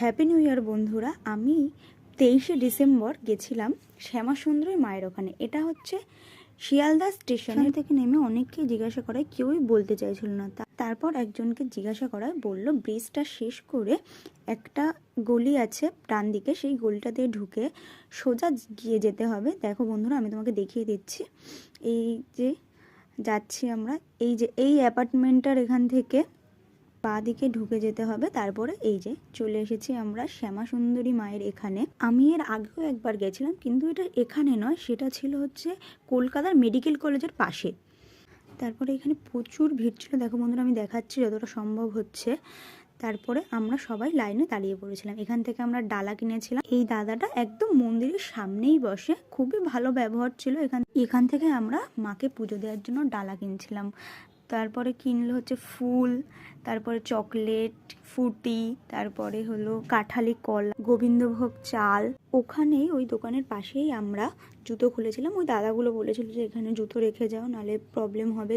Happy new year বন্ধুরা। আমি তেইশে ডিসেম্বর গেছিলাম শ্যামাসুন্দরী মায়ের ওখানে। এটা হচ্ছে শিয়ালদা স্টেশন থেকে নেমে অনেককেই জিজ্ঞাসা করায় কেউই বলতে চাইছিল না। তা- তারপর একজনকে জিজ্ঞাসা করায় বলল ব্রিজটা শেষ করে একটা গলি আছে ডান দিকে সেই গলিটা দিয়ে ঢুকে সোজা গিয়ে যেতে হবে। দেখো বন্ধুরা আমি তোমাকে দেখিয়ে দিচ্ছি। এই যে যাচ্ছি আমরা এই যে এই অ্যাপার্টমেন্টটার এখান থেকে পা দিকে ঢুকে যেতে হবে। তারপরে এই যে চলে এসেছি আমরা শ্যামা সুন্দরী মায়ের এখানে। আমি এর আগেও একবার গেছিলাম, কিন্তু এটা এখানে নয়, সেটা ছিল হচ্ছে কলকাতার মেডিকেল কলেজের পাশে। তারপরে এখানে প্রচুর ভিড় ছিল। দেখো বন্ধুরা, আমি দেখাচ্ছি যতটা সম্ভব হচ্ছে। তারপরে আমরা সবাই লাইনে দাঁড়িয়ে পড়েছিলাম। এখান থেকে আমরা ডালা কিনেছিলাম। এই দাদাটা একদম মন্দিরের সামনেই বসে। খুবই ভালো ব্যবহার ছিল এখান এখান থেকে আমরা মাকে পুজো দেওয়ার জন্য ডালা কিনছিলাম। তারপরে কিনলো হচ্ছে ফুল, তারপরে চকলেট, ফুটি, তারপরে হলো কাঁঠালি কলা, গোবিন্দভোগ চাল। ওখানেই ওই দোকানের পাশেই আমরা জুতো খুলেছিলাম। ওই দাদাগুলো বলেছিল যে, এখানে জুতো রেখে যাও, নালে প্রবলেম হবে।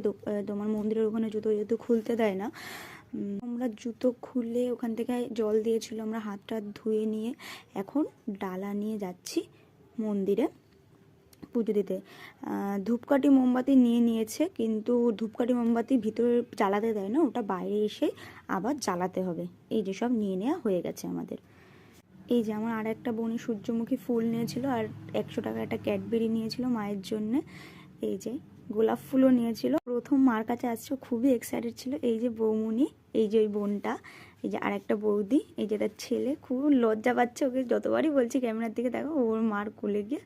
তোমার মন্দিরের ওখানে জুতো যেহেতু খুলতে দেয় না। আমরা জুতো খুলে ওখান থেকে জল দিয়েছিল। আমরা হাত টাত ধুয়ে নিয়ে এখন ডালা নিয়ে যাচ্ছি মন্দিরে। পুজো দিতে। ধূপকাঠি মোমবাতি নিয়ে নিয়েছে, কিন্তু ধূপকাঠি মোমবাতি ভিতরে জ্বালাতে দেয় না, ওটা বাইরে এসে আবার জ্বালাতে হবে। এই যে সব নিয়ে নেওয়া হয়ে গেছে আমাদের। এই যে আমার আর একটা বোনই সূর্যমুখী ফুল নিয়েছিল, আর একশো টাকা একটা ক্যাডবেরি নিয়েছিল মায়ের জন্য। এই যে গোলাপ ফুলও নিয়েছিল। প্রথম মার কাছে আসছে, খুবই এক্সাইটেড ছিল। এই যে বৌমুনি, এই যে ওই বোনটা, এই যে আর একটা বৌদি, এই যে তার ছেলে, খুব লজ্জা পাচ্ছে ওকে। যতবারই বলছি ক্যামেরার দিকে দেখো, ওর মার কুলে গিয়ে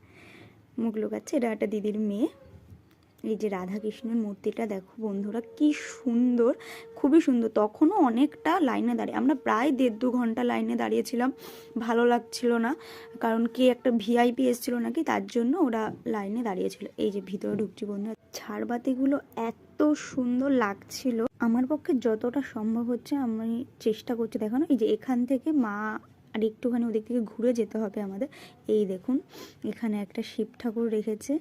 মুখ লুকাচ্ছে এটা একটা দিদির মেয়ে। এই যে রাধা কৃষ্ণের মূর্তিটা, দেখো বন্ধুরা, কি সুন্দর, খুবই সুন্দর। তখনও অনেকটা লাইনে দাঁড়িয়ে, আমরা প্রায় দেড় দু ঘণ্টা লাইনে দাঁড়িয়েছিলাম। ভালো লাগছিল না, কারণ কে একটা ভিআইপি এসেছিল নাকি, তার জন্য ওরা লাইনে দাঁড়িয়েছিল। এই যে ভিতরে ঢুকছি বন্ধুরা, ছাড়বাতিগুলো এত সুন্দর লাগছিল। আমার পক্ষে যতটা সম্ভব হচ্ছে, আমি চেষ্টা করছি দেখানো এই যে এখান থেকে মা আর একটুখানি ওদিক থেকে ঘুরে যেতে হবে আমাদের। এই দেখুন, এখানে একটা শিব ঠাকুর রেখেছে।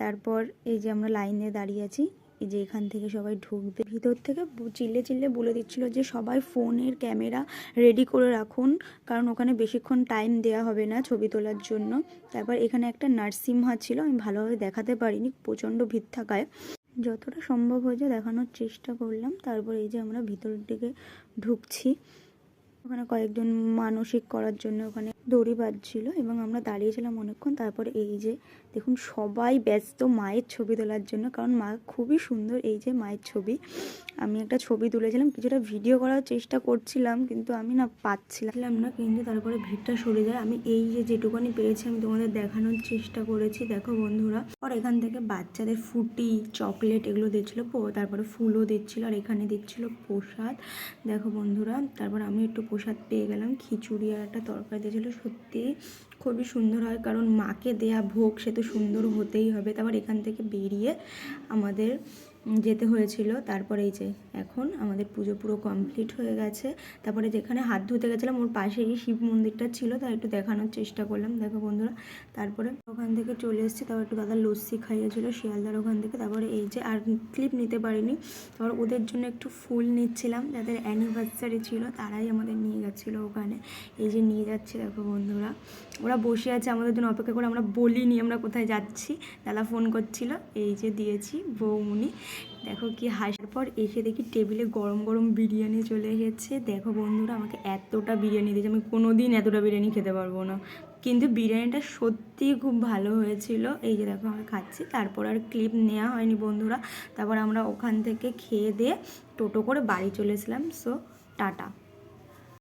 তারপর এই যে আমরা লাইনে দাঁড়িয়ে আছি, এই যে এখান থেকে সবাই ঢুকবে। ভিতর থেকে চিল্লে চিল্লে বলে দিচ্ছিল যে সবাই ফোনের ক্যামেরা রেডি করে রাখুন, কারণ ওখানে বেশিক্ষণ টাইম দেওয়া হবে না ছবি তোলার জন্য। তারপর এখানে একটা নার্সিমহা ছিল, আমি ভালোভাবে দেখাতে পারিনি, প্রচণ্ড ভিড় থাকায়। যতটা সম্ভব হয়েছে দেখানোর চেষ্টা করলাম, তারপর এই যে আমরা ভিতরের দিকে ঢুকছি। ওখানে কয়েকজন মানসিক করার জন্য ওখানে দড়ি বাঁধছিল এবং আমরা দাঁড়িয়েছিলাম অনেকক্ষণ। তারপরে এই যে, দেখুন, সবাই ব্যস্ত মায়ের ছবি তোলার জন্য, কারণ মা খুবই সুন্দর এই যে মায়ের ছবি। আমি একটা ছবি তুলেছিলাম, কিছুটা ভিডিও করার চেষ্টা করছিলাম, কিন্তু আমি না পাচ্ছিলাম না, কিন্তু তারপরে ভিড়টা সরে যায়। আমি এই যে যেটুকুনি পেরেছি, আমি তোমাদের দেখানোর চেষ্টা করেছি। দেখো বন্ধুরা, আর এখান থেকে বাচ্চাদের ফুটি, চকলেট এগুলো দিচ্ছিল তারপরে ফুলও দিচ্ছিল, আর এখানে দিচ্ছিল প্রসাদ। দেখো বন্ধুরা, তারপর আমি একটু প্রসাদ পেয়ে গেলাম, খিচুড়ি আর একটা তরকারি দিয়েছিল। সত্যি খুবই সুন্দর হয়, কারণ মাকে দেয়া ভোগ সে তো সুন্দর হতেই হবে। তারপর এখান থেকে বেরিয়ে আমাদের যেতে হয়েছিল। তারপরে এই যে এখন আমাদের পুজো পুরো কমপ্লিট হয়ে গেছে। তারপরে যেখানে হাত ধুতে গেছিলাম, ওর পাশেই শিব মন্দিরটা ছিল, তাই একটু দেখানোর চেষ্টা করলাম। দেখো বন্ধুরা, তারপরে ওখান থেকে চলে এসেছি। তারপর একটু দাদা লস্যি খাইয়েছিল শিয়ালদার ওখান থেকে। তারপরে এই যে আর ক্লিপ নিতে পারিনি। তারপর ওদের জন্য একটু ফুল নিচ্ছিলাম, যাদের অ্যানিভার্সারি ছিল, তারাই আমাদের নিয়ে গেছিল ওখানে। এই যে নিয়ে যাচ্ছে, দেখো বন্ধুরা। ওরা বসে আছে, আমাদের জন্য অপেক্ষা করে। আমরা বলিনি আমরা কোথায় যাচ্ছি। দাদা ফোন করছিল, এই যে দিয়েছি বৌমুনি। দেখো কি হাসার পর এসে দেখি টেবিলে গরম গরম বিরিয়ানি চলে এসেছে। দেখো বন্ধুরা, আমাকে এতটা বিরিয়ানি দিয়েছে, আমি কোনো দিন এতটা বিরিয়ানি খেতে পারব না। কিন্তু বিরিয়ানিটা সত্যিই খুব ভালো হয়েছিল। এই যে দেখো আমরা খাচ্ছি, তারপর আর ক্লিপ নেওয়া হয়নি বন্ধুরা। তারপর আমরা ওখান থেকে খেয়ে দিয়ে টোটো করে বাড়ি চলেছিলাম সো টাটা।